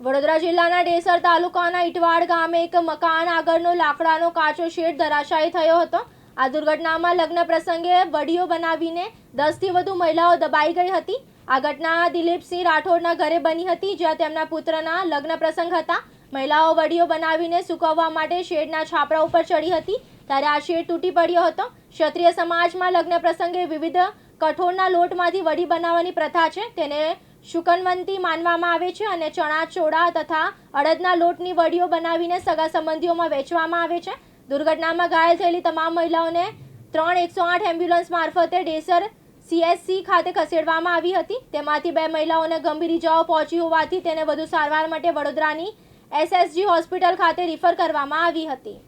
વડોદરા જિલ્લાના ડેસર તાલુકાના ઇટવાડ ગામે એક મકાન આગળનો લાકડાનો કાચો શેડ ધરાશાયી થયો હતો. આ દુર્ઘટનામાં લગ્ન પ્રસંગે વડીઓ બનાવીને દસથી વધુ મહિલાઓ દબાઈ ગઈ હતી. આ ઘટના દિલીપસિંહ રાઠોડના ઘરે બની હતી, જ્યાં તેમના પુત્રના લગ્ન પ્રસંગ હતા. મહિલાઓ વડીઓ બનાવીને સૂકવવા માટે શેડના છાપરા ઉપર ચડી હતી. ત્યારે આ શેડ તૂટી પડ્યો હતો. ક્ષત્રિય સમાજમાં લગ્ન પ્રસંગે વિવિધ કઠોળના લોટમાંથી વડી બનાવવાની પ્રથા છે. તેને શુકનવંતી માનવામાં આવે છે અને ચણા ચોળા તથા અડદના લોટની વડીઓ બનાવીને સગા સંબંધીઓમાં વેચવામાં આવે છે. દુર્ઘટનામાં ઘાયલ થયેલી તમામ મહિલાઓને ત્રણ એકસો આઠ એમ્બ્યુલન્સ મારફતે ડેસર સીએસસી ખાતે ખસેડવામાં આવી હતી. તેમાંથી બે મહિલાઓને ગંભીર ઇજાઓ પહોંચી હોવાથી તેને વધુ સારવાર માટે વડોદરાની એસએસજી હોસ્પિટલ ખાતે રિફર કરવામાં આવી હતી.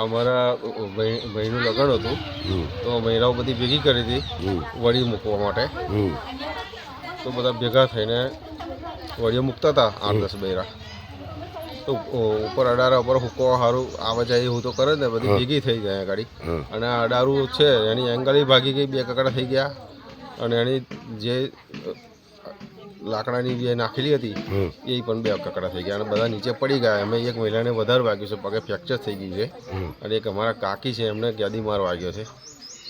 અમારા ભાઈનું લગ્ન હતું. તો મહિલાઓ બધી ભેગી કરી હતી વડી મૂકવા માટે. તો બધા ભેગા થઈને વળીએ મૂકતા હતા આઠ દસ બૈરા તો ઉપર અડારા ઉપર હુકો સારું આવે જાય એવું તો કરે જ ને બધી ભેગી થઈ જાય ગાડી. અને આ અડારું છે એની એંગલી ભાગી ગઈ બે કકડા થઈ ગયા. અને એની જે લાકડાની જે નાખેલી હતી એ પણ બે કકડા થઈ ગયા. અને બધા નીચે પડી ગયા. અમે એક મહિલાને વધારે વાગ્યું છે પગે ફ્રેક્ચર થઈ ગયું છે. અને એક અમારા કાકી છે એમને ગાદી માર વાગ્યો છે.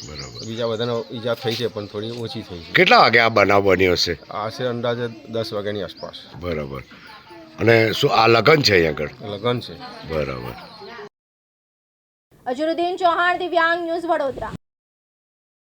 બરાબર. બીજા બધાને ઈજા થઈ છે પણ થોડી ઓછી થઈ છે. કેટલા વાગે આ બનાવ બન્યો હશે આશરે અંદાજે દસ વાગ્યાની આસપાસ. બરાબર. અને શું આ લગન છે અહીં આગળ? લગન છે. બરાબર. અઝરુદ્દીન ચૌહાણ દિવ્યાંગ ન્યૂઝ વડોદરા.